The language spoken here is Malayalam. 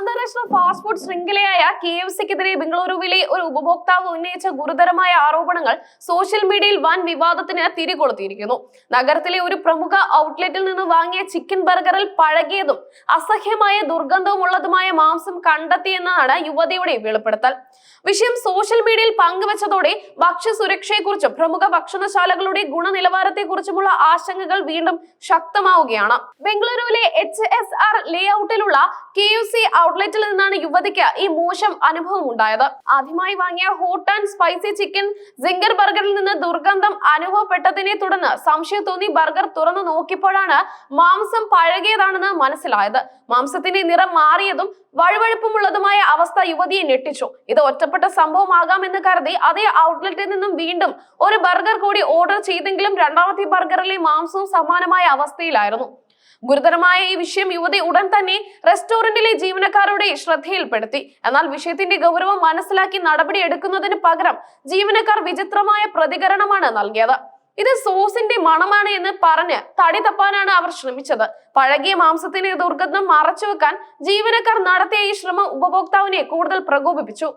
അന്താരാഷ്ട്ര ഫാസ്റ്റ് ഫുഡ് ശൃംഖലയായ കെ എഫ് സിക്കെതിരെ ബംഗളൂരുവിലെ ഒരു ഉപഭോക്താവ് ഉന്നയിച്ച ഗുരുതരമായ ആരോപണങ്ങൾ സോഷ്യൽ മീഡിയയിൽ വൻ വിവാദത്തിന് തിരികൊളുത്തിയിരിക്കുന്നു. നഗരത്തിലെ ഒരു പ്രമുഖ ഔട്ട്ലെറ്റിൽ നിന്ന് വാങ്ങിയ ചിക്കൻ ബർഗറിൽ പഴകിയതും അസഹ്യമായ ദുർഗന്ധവുമുള്ളതുമായ മാംസം കണ്ടെത്തിയെന്നാണ് യുവതിയുടെ വെളിപ്പെടുത്തൽ. വിഷയം സോഷ്യൽ മീഡിയയിൽ പങ്കുവച്ചതോടെ ഭക്ഷ്യസുരക്ഷയെക്കുറിച്ചും പ്രമുഖ ഭക്ഷണശാലകളുടെ ഗുണനിലവാരത്തെക്കുറിച്ചുമുള്ള ആശങ്കകൾ വീണ്ടും ശക്തമാവുകയാണ്. ബംഗളൂരുവിലെ എച്ച് എസ് ആർ ലേഔട്ടിലുള്ള കെ യു സി ഔട്ട്ലെറ്റിൽ നിന്നാണ് യുവതിക്ക് ഈ മോശം അനുഭവം ഉണ്ടായത്. ആദ്യമായി വാങ്ങിയ hot and spicy chicken zinger ബർഗറിൽ നിന്ന് ദുർഗന്ധം അനുഭവപ്പെട്ടതിനെ തുടർന്ന് സംശയം തോന്നി ബർഗർ തുറന്നു നോക്കിയപ്പോഴാണ് മാംസം പഴകിയതാണെന്ന് മനസ്സിലായത്. മാംസത്തിന്റെ നിറം മാറിയതും വഴുവഴുപ്പുമുള്ളതുമായ അവസ്ഥ യുവതിയെ ഞെട്ടിച്ചു. ഇത് ഒറ്റപ്പെട്ട സംഭവമാകാമെന്ന് കരുതി അതേ ഔട്ട്ലെറ്റിൽ നിന്നും വീണ്ടും ഒരു ബർഗർ കൂടി ഓർഡർ ചെയ്തെങ്കിലും രണ്ടാമത്തെ ബർഗറിലെ മാംസവും സമാനമായ അവസ്ഥയിലായിരുന്നു. ഗുരുതരമായ ഈ വിഷയം യുവതി ഉടൻ തന്നെ റെസ്റ്റോറന്റിലെ ജീവനക്കാരുടെ ശ്രദ്ധയിൽപ്പെടുത്തി. എന്നാൽ വിഷയത്തിന്റെ ഗൗരവം മനസ്സിലാക്കി നടപടി എടുക്കുന്നതിന് പകരം ജീവനക്കാർ വിചിത്രമായ പ്രതികരണമാണ് നൽകിയത്. ഇത് സോസിന്റെ മണമാണ് എന്ന് പറഞ്ഞ് തടി തപ്പാനാണ് അവർ ശ്രമിച്ചത്. പഴകിയ മാംസത്തിന്റെ ദുർഗന്ധം മറച്ചു വെക്കാൻ ജീവനക്കാർ നടത്തിയ ഈ ശ്രമം ഉപഭോക്താവിനെ കൂടുതൽ പ്രകോപിപ്പിച്ചു.